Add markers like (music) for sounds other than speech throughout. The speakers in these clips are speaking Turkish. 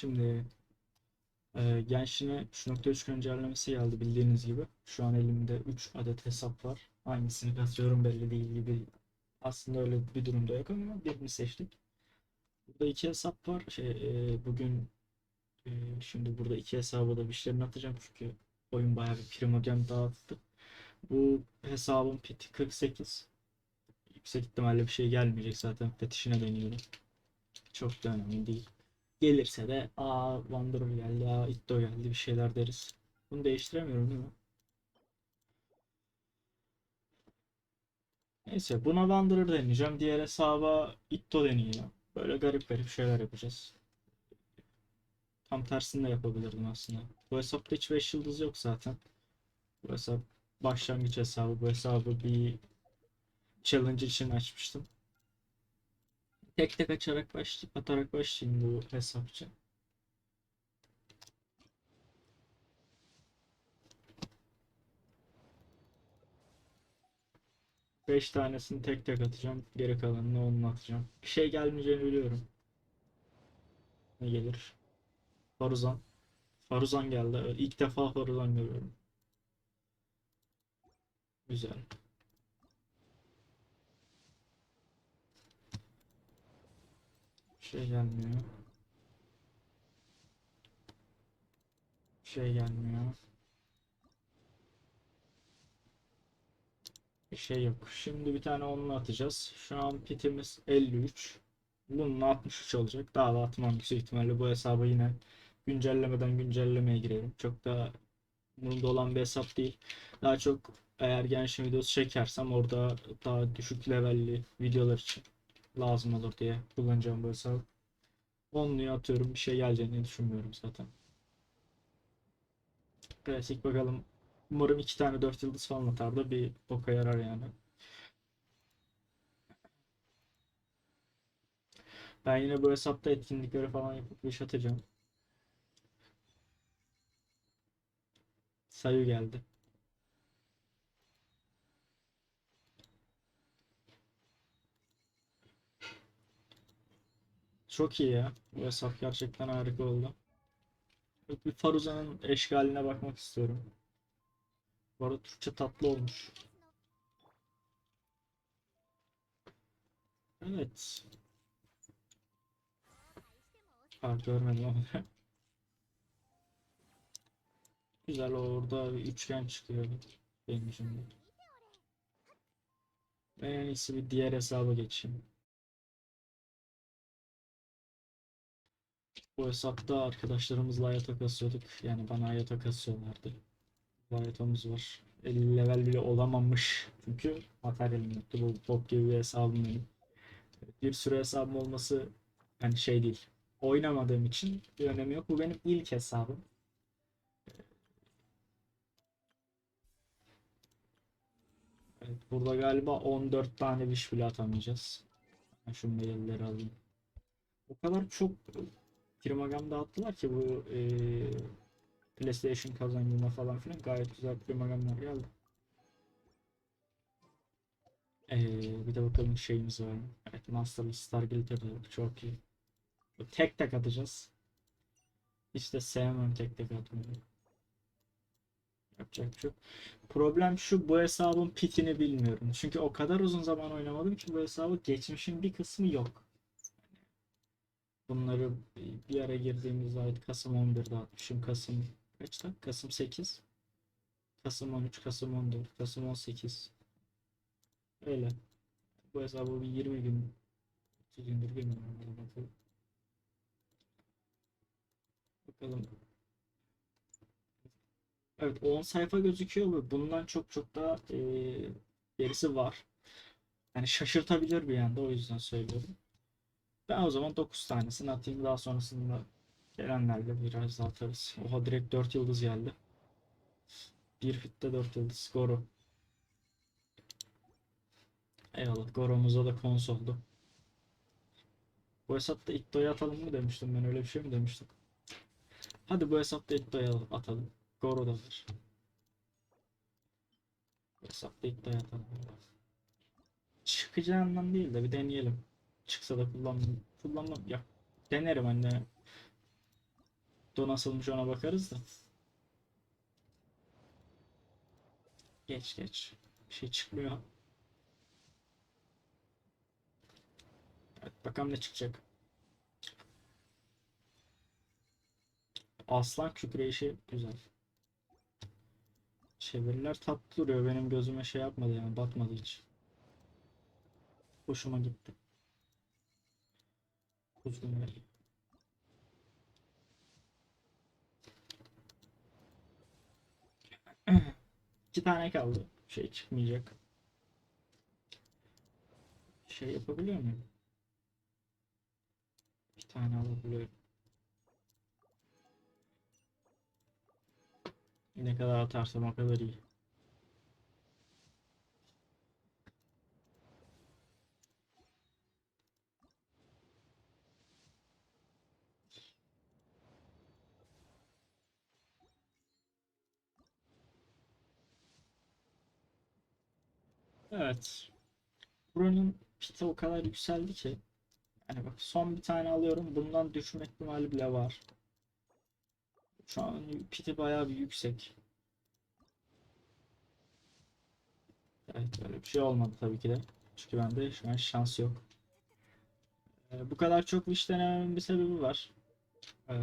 Şimdi e, Genshin'e 3.3 güncellemesi geldi bildiğiniz gibi. Şu an elimde 3 adet hesap var. Hangisini kasıyorum belli değil gibi. Aslında öyle bir durumda yok ama birini seçtik. Burada iki hesap var. Şey, e, bugün e, şimdi burada iki hesaba da bir şeylerini atacağım çünkü oyun bayağı bir primogen dağıttı. Bu hesabın piti 48. Yüksek ihtimalle bir şey gelmeyecek zaten fetişine deniyorum. Çok da önemli değil. Gelirse de aa Wanderer geldi, aa Itto geldi bir şeyler deriz. Bunu değiştiremiyorum değil mi? Neyse buna Wanderer deneyeceğim. Diğer hesaba Itto deneyeceğim. Böyle garip garip şeyler yapacağız. Tam tersini de yapabilirdim aslında. Bu hesapta hiç 5 yıldız yok zaten. Bu hesap başlangıç hesabı. Bu hesabı bir challenge için açmıştım. Tek tek açarak başlayıp atarak başlayayım bu hesap için. Beş tanesini tek tek atacağım. Geri kalanını onunla atacağım. Bir şey gelmeyeceğini biliyorum. Ne gelir? Faruzan. Faruzan geldi. İlk defa Faruzan görüyorum. Güzel. Şey gelmiyor. Şey gelmiyor. Bir şey yok. Şimdi bir tane onunla atacağız. Şu an pitimiz 53. Bununla 63 olacak. Daha da atmam yüksek ihtimalle bu hesaba yine güncellemeden güncellemeye girelim. Çok da bunda olan bir hesap değil. Daha çok eğer Genshin videosu çekersem orada daha düşük levelli videolar için lazım olur diye kullanacağım bu hesabı. Onluyu atıyorum. Bir şey geleceğini düşünmüyorum zaten. Klasik bakalım. Umarım iki tane 4 yıldız falan atar da bir boka yarar yani. Ben yine bu hesapta etkinlikleri falan yapıp iş atacağım. Sayı geldi. Çok iyi ya. Bu hesap gerçekten harika oldu. Bir Faruza'nın eşgaline bakmak istiyorum. Bu arada Türkçe tatlı olmuş. Evet. Ha, görmedim ama. (laughs) Güzel orada bir üçgen çıkıyor benim şimdi. Ben en iyisi bir diğer hesaba geçeyim. Bu hesapta arkadaşlarımızla hayata kasıyorduk. Yani bana hayata kasıyorlardı. Hayatamız var. 50 level bile olamamış. Çünkü materyalim yoktu. Bu bok gibi bir hesabım benim. Bir sürü hesabım olması hani şey değil. Oynamadığım için bir önemi yok. Bu benim ilk hesabım. Evet, burada galiba 14 tane wish bile atamayacağız. Ben şu mailleri alayım. O kadar çok primagam dağıttılar ki bu eee, PlayStation kazancına falan filan gayet güzel primagamlar geldi. Eee, bir de bakalım şeyimiz var? Evet Master Stargate yapıyorduk çok iyi. Bu Tek tek atacağız. Hiç de sevmem tek tek atmayı. Yapacak bir şey. Problem şu bu hesabın pitini bilmiyorum. Çünkü o kadar uzun zaman oynamadım ki bu hesabı geçmişin bir kısmı yok. Bunları bir ara girdiğimiz aydı Kasım 11'de atmışım. Kasım kaçta? Kasım 8. Kasım 13, Kasım 14, Kasım 18. Öyle. Bu hesabı bir 20 gün 30 gündür bilmiyorum. Bakalım. Evet 10 sayfa gözüküyor ve bundan çok çok daha eee gerisi var. Yani şaşırtabilir bir yanda o yüzden söylüyorum. Ben o zaman 9 tanesini atayım. Daha sonrasında gelenlerle biraz daha atarız. Oha direkt 4 yıldız geldi. Bir fitte 4 yıldız. Goro. Eyvallah. Goro'muza da kons oldu. Bu hesapta Itto'yu atalım mı demiştim ben. Öyle bir şey mi demiştim? Hadi bu hesapta Itto'yu atalım. Goro da var. Bu hesapta Itto'yu atalım. Çıkacağından değil de bir deneyelim. Çıksa da kullan kullanmam ya denerim anne. Kripto nasılmış ona bakarız da. Geç geç. Bir şey çıkmıyor. Evet, bakalım ne çıkacak. Aslan kükreyişi güzel. Çeviriler tatlı duruyor. Benim gözüme şey yapmadı yani batmadı hiç. Hoşuma gitti. Kuzgun ver. (clears throat) İki tane kaldı. Şey çıkmayacak. Şey yapabiliyor muyum? Bir tane alabiliyorum. Ne kadar atarsam o kadar iyi. Evet. Buranın piti o kadar yükseldi ki. Yani bak son bir tane alıyorum. Bundan düşme ihtimali bile var. Şu an piti bayağı bir yüksek. Evet böyle bir şey olmadı tabii ki de. Çünkü bende şu an şans yok. Ee, bu kadar çok wish denememin bir sebebi var. Ee,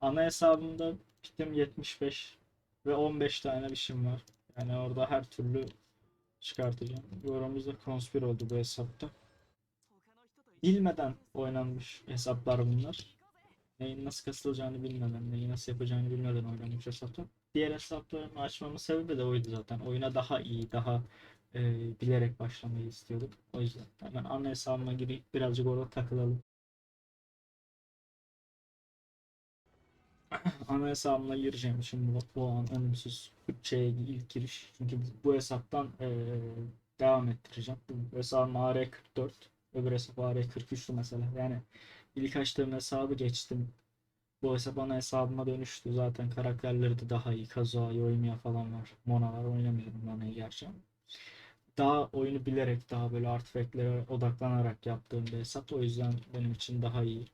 ana hesabımda pitim 75 ve 15 tane wish'im var. Yani orada her türlü çıkartacağım. Yorumumuzda konspir oldu bu hesapta. Bilmeden oynanmış hesaplar bunlar. Neyin nasıl kasılacağını bilmeden, neyi nasıl yapacağını bilmeden oynanmış hesaplar. Diğer hesaplarımı açmamın sebebi de oydu zaten. Oyuna daha iyi, daha e, bilerek başlamayı istiyorduk. O yüzden hemen ana hesabıma girip birazcık orada takılalım. Ana hesabımla gireceğim şimdi bu, an önümsüz bütçeye ilk giriş. Çünkü bu hesaptan e, devam ettireceğim. Bu hesabım AR44, öbür hesap AR43'tü mesela. Yani ilk açtığım hesabı geçtim. Bu hesap ana hesabıma dönüştü. Zaten karakterleri de daha iyi. Kazuha, Yoimiya falan var. Mona var. Oynamıyorum Mona'yı gerçi. Daha oyunu bilerek, daha böyle artifactlere odaklanarak yaptığım bir hesap. O yüzden benim için daha iyi.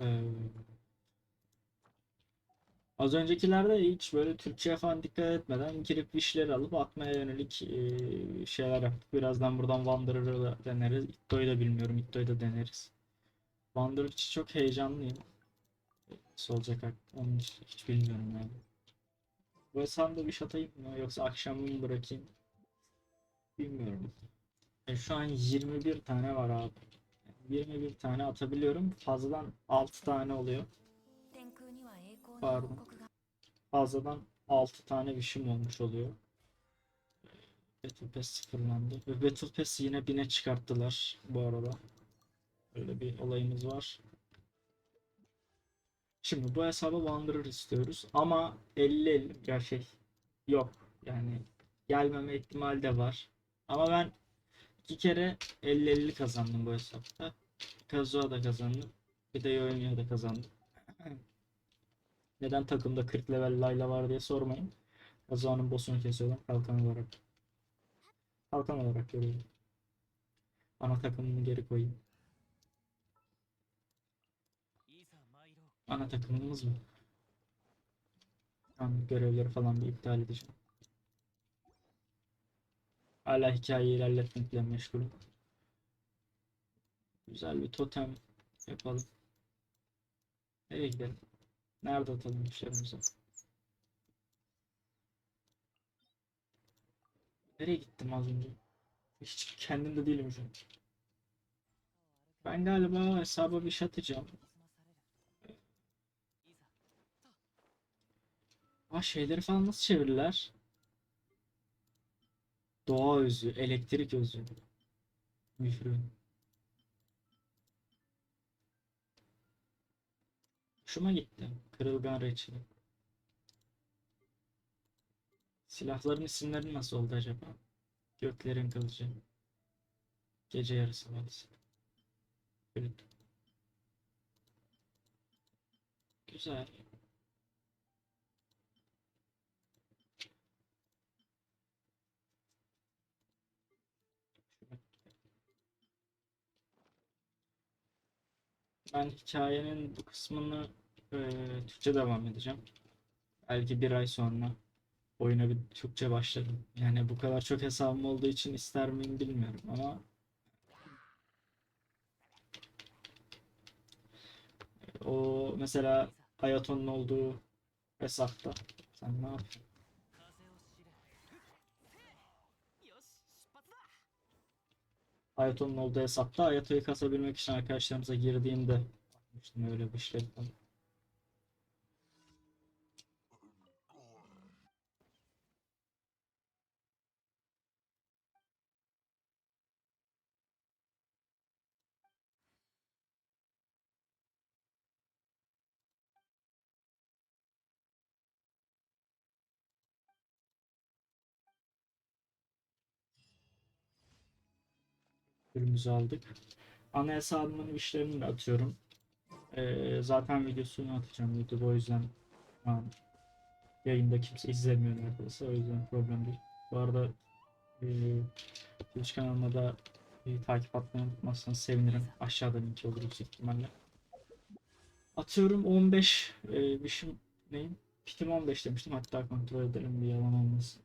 Ee, az öncekilerde hiç böyle Türkçe'ye falan dikkat etmeden girip wishleri alıp atmaya yönelik şeyler yaptık. Birazdan buradan Wanderer'ı da deneriz. Itto'yu da bilmiyorum. Itto'yu da deneriz. Wanderer için çok heyecanlıyım. Nasıl olacak onu hiç, hiç bilmiyorum yani. Bu bir atayım mı yoksa akşam mı bırakayım? Bilmiyorum. E, şu an 21 tane var abi. 21 tane atabiliyorum. Fazladan 6 tane oluyor. Pardon. Fazladan 6 tane wish'im olmuş oluyor. Battle Pass sıfırlandı. Ve Battle Pass'i yine 1000'e çıkarttılar bu arada. Öyle bir olayımız var. Şimdi bu hesaba Wanderer istiyoruz ama 50-50 ya şey yok yani gelmeme ihtimali de var. Ama ben iki kere 50-50 kazandım bu hesapta. Kazuha da kazandım. Bir de Yoimiya da kazandım. (clears throat) Neden takımda 40 level Layla var diye sormayın. Kazuha'nın boss'unu kesiyorlar kalkan olarak. Kalkan olarak görüyorum. Ana takımını geri koyayım. Ana takımımız mı? Tamam görevleri falan bir iptal edeceğim. Hala hikayeyi ilerletmekle meşgulüm. Güzel bir totem yapalım. Nereye gidelim? Nerede atalım işlerimizi? Nereye gittim az önce? Hiç kendimde değilim şu an. Ben galiba hesaba bir şey atacağım. Aa şeyleri falan nasıl çevirirler? Doğa özü, elektrik özü. Mührün. Hoşuma gitti. Kırılgan reçeli. Silahların isimleri nasıl oldu acaba? Göklerin kılıcı. Gece yarısı valisi. Güzel. Ben hikayenin bu kısmını e, Türkçe devam edeceğim. Belki bir ay sonra oyuna bir Türkçe başladım. Yani bu kadar çok hesabım olduğu için ister miyim bilmiyorum ama o mesela Ayaton'un olduğu hesapta sen ne yapıyorsun? Ayaton'un olduğu hesapta Ayato'yu kasabilmek için arkadaşlarımıza girdiğimde bakmıştım öyle bir şey falan. Ürünümüzü aldık. Ana hesabımın işlerini de atıyorum. Ee, zaten videosunu atacağım YouTube o yüzden şu yayında kimse izlemiyor neredeyse o yüzden problem değil. Bu arada e, Twitch kanalıma da e, takip atmayı unutmazsanız sevinirim. Aşağıda linki olur yüksek ihtimalle. Atıyorum 15 e, bişim neyim? Pitim 15 demiştim hatta kontrol edelim bir yalan olmasın.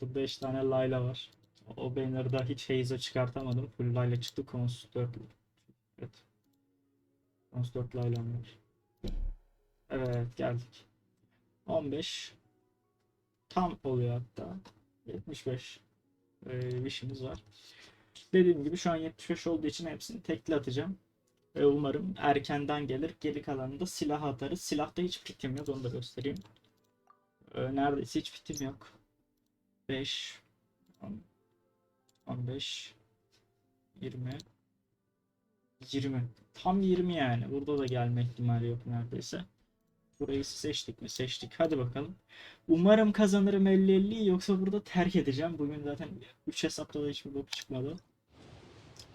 Burada 5 tane Layla var. O banner'da hiç Haze'e çıkartamadım. Full Layla çıktı. Cons 4. Evet. Cons 4 Layla'm var. Evet geldik. 15. Tam oluyor hatta. 75. Ee, işimiz var. Dediğim gibi şu an 75 olduğu için hepsini tekli atacağım. Ve umarım erkenden gelir. Geri kalanını da silah atarız. Silahta hiç pitim yok onu da göstereyim. Ee, neredeyse hiç pitim yok. 5 10, 15 20 20 tam 20 yani. Burada da gelme ihtimali yok neredeyse. Burayı seçtik mi? Seçtik. Hadi bakalım. Umarım kazanırım 50-50 yoksa burada terk edeceğim. Bugün zaten 3 hesapta da hiçbir bok çıkmadı.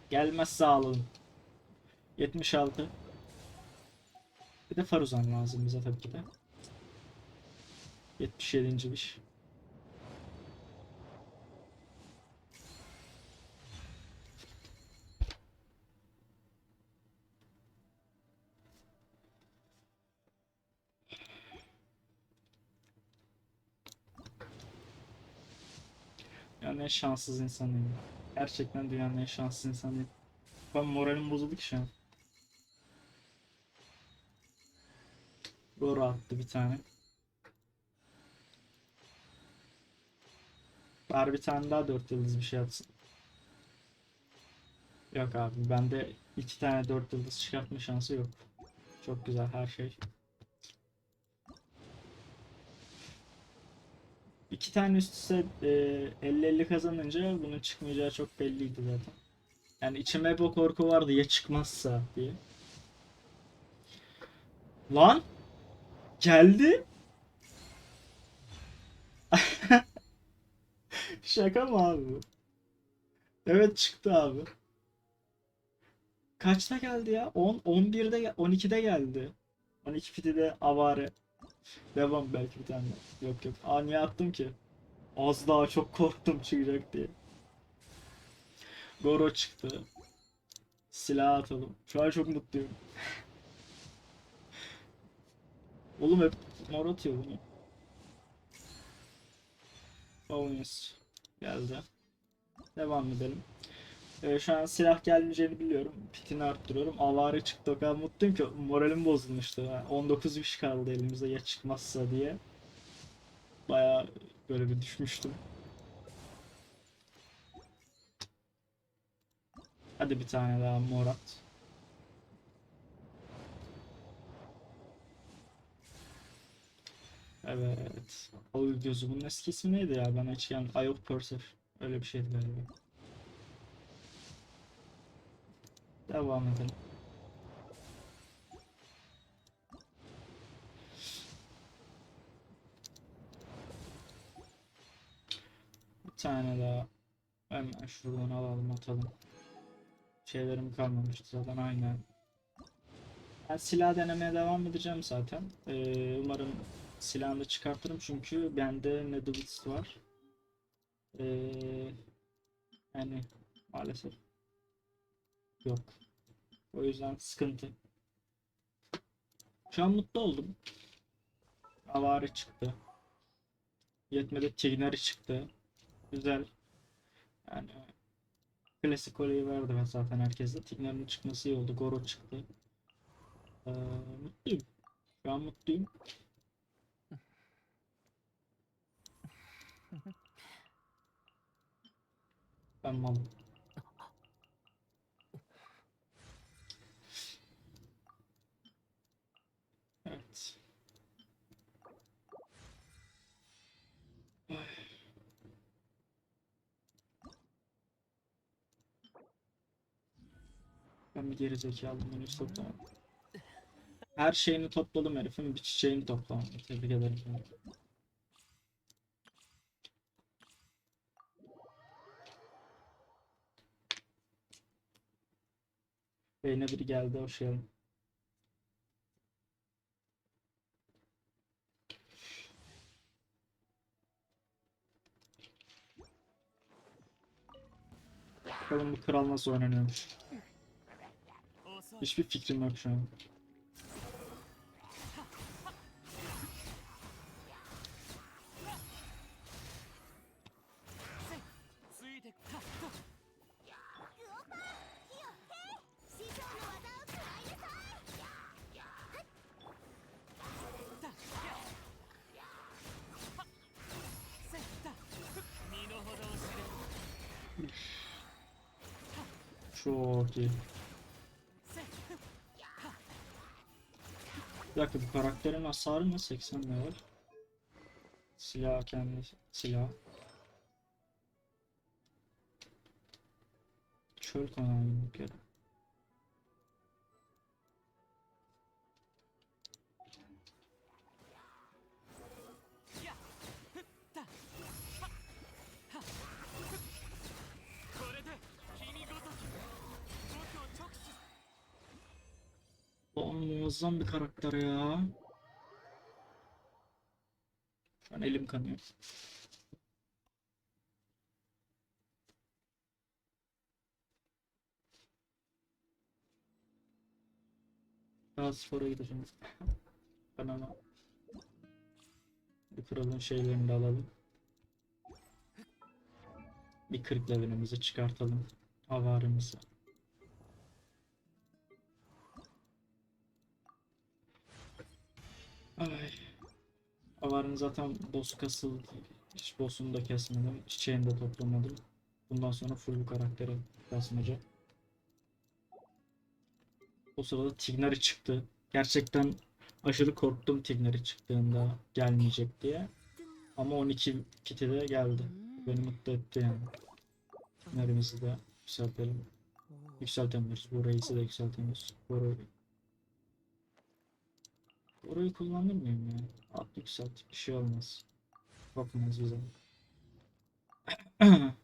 Gelmezse ağlalım 76 bir de Faruzan lazım bize tabii ki de. 77. bir Dünyanın en şanssız insanıyım. Gerçekten dünyanın en şanssız insanıyım. Ben moralim bozuldu ki şu an. Goro attı bir tane. Bari bir tane daha dört yıldız bir şey atsın. Yok abi bende iki tane dört yıldız çıkartma şansı yok. Çok güzel her şey. İki tane üst üste e, 50-50 kazanınca bunun çıkmayacağı çok belliydi zaten. Yani içime hep o korku vardı ya çıkmazsa diye. Lan! Geldi! (laughs) Şaka mı abi bu? Evet çıktı abi. Kaçta geldi ya? 10, 11'de, gel- 12'de geldi. 12 piti de avare. Devam belki bir tane. Yok yok. Aa niye attım ki? Az daha çok korktum çıkacak diye. Goro çıktı. Silah atalım. Şu an çok mutluyum. (laughs) Oğlum hep mor atıyor bunu. Bonus geldi. Devam edelim. Ee, şu an silah gelmeyeceğini biliyorum. Pitini arttırıyorum. Avare çıktı o kadar mutluyum ki moralim bozulmuştu. Ha, 19 wish kaldı elimizde ya çıkmazsa diye. Baya böyle bir düşmüştüm. Hadi bir tane daha Morat. Evet. Ağıl gözü. Bunun eski ismi neydi ya? Ben yani Eye of Persephone. Öyle bir şeydi galiba. Devam edelim. Bir tane daha hemen şuradan alalım atalım. Şeylerim kalmamıştı zaten aynen. Ben silah denemeye devam edeceğim zaten. Ee, umarım silahını çıkartırım çünkü bende Medalist var. Ee, yani maalesef yok. O yüzden sıkıntı. Şu an mutlu oldum. Avari çıktı. Yetmedi Tignari çıktı. Güzel. Yani klasik olayı verdi ben zaten herkese. Tignari'nin çıkması iyi oldu. Goro çıktı. Ee, mutluyum. Şu an mutluyum. (laughs) Ben malım. Evet. Ay. Ben bir geri zekalıyım henüz toplamadım. Her şeyini topladım herifin bir çiçeğini toplamadım. Tebrik ederim. Beyne biri geldi hoş geldin. Bakalım bu kral nasıl oynanıyormuş. Hiçbir fikrim yok şu an. つい dakika bu karakterin hasarı ne? 80 ne var? Silah kendi silah. Çöl kanağı yumrukları. Ya muazzam bir karakter ya. Şu an elim kanıyor. Daha spora gideceğim. (laughs) Ama bu kralın şeylerini de alalım. Bir 40 levelimizi çıkartalım. Havarimizi. Ay. Avarın zaten boss kasıldı. Hiç boss'unu da kesmedim. Çiçeğini de toplamadım. Bundan sonra full bu karakteri kasmaca. O sırada Tignari çıktı. Gerçekten aşırı korktum Tignari çıktığında gelmeyecek diye. Ama 12 kiti de geldi. Beni mutlu etti yani. Tignari'mizi de yükseltelim. Yükseltemiyoruz. Bu reisi de yükseltemiyoruz. Bu Orayı kullanır mıyım ya? At yükselt. Bir şey olmaz. Bakmaz bize. (coughs)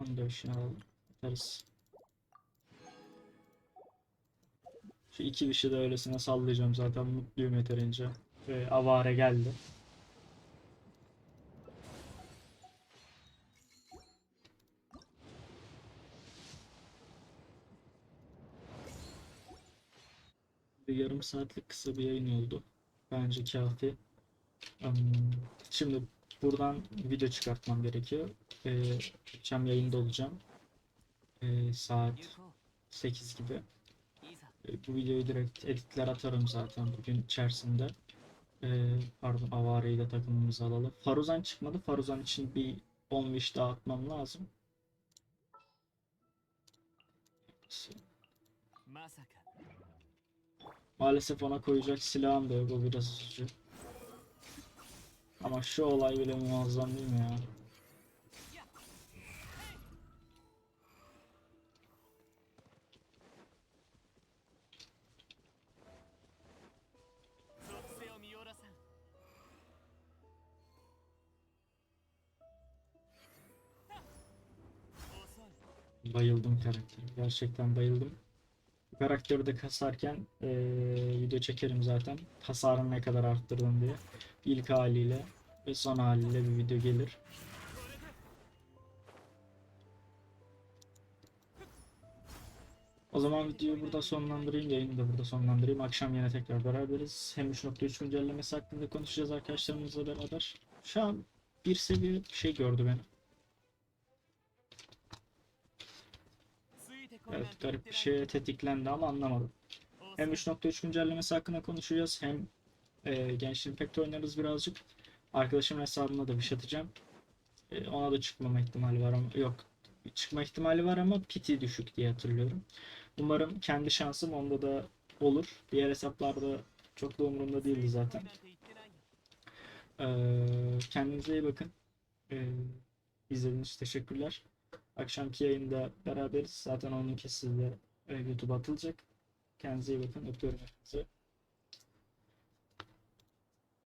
Onu da işine alalım. Atarız. Şu iki dişi de öylesine sallayacağım zaten mutluyum yeterince. Ve avare geldi. yarım saatlik kısa bir yayın oldu. Bence kafi. Şimdi buradan video çıkartmam gerekiyor. Ee, akşam yayında olacağım. Ee, saat 8 gibi. Ee, bu videoyu direkt editler atarım zaten bugün içerisinde. Pardon Avare ile takımımızı alalım. Faruzan çıkmadı. Faruzan için bir 10 wish daha atmam lazım. Masaka. Maalesef ona koyacak silahım da yok o biraz üzücü. Ama şu olay bile muazzam değil mi ya? Bayıldım karakterim. Gerçekten bayıldım. Karakteri de kasarken eee, video çekerim zaten. Hasarını ne kadar arttırdım diye. İlk haliyle ve son haliyle bir video gelir. O zaman videoyu burada sonlandırayım, yayını da burada sonlandırayım. Akşam yine tekrar beraberiz. Hem 3.3 güncellemesi hakkında konuşacağız arkadaşlarımızla beraber. Şu an bir seviye bir şey gördü beni. Evet garip bir şey tetiklendi ama anlamadım. Hem 3.3 güncellemesi hakkında konuşacağız hem e, Genshin Impact oynarız birazcık. Arkadaşımın hesabına da bir şey atacağım. E, ona da çıkmama ihtimali var ama yok. Çıkma ihtimali var ama piti düşük diye hatırlıyorum. Umarım kendi şansım onda da olur. Diğer hesaplarda çok da umurumda değildi zaten. E, kendinize iyi bakın. E, izlediğiniz için teşekkürler. Akşamki yayında beraberiz. Zaten onun kesiti de e, YouTube'a atılacak. Kendinize iyi bakın. Öpüyorum hepinizi.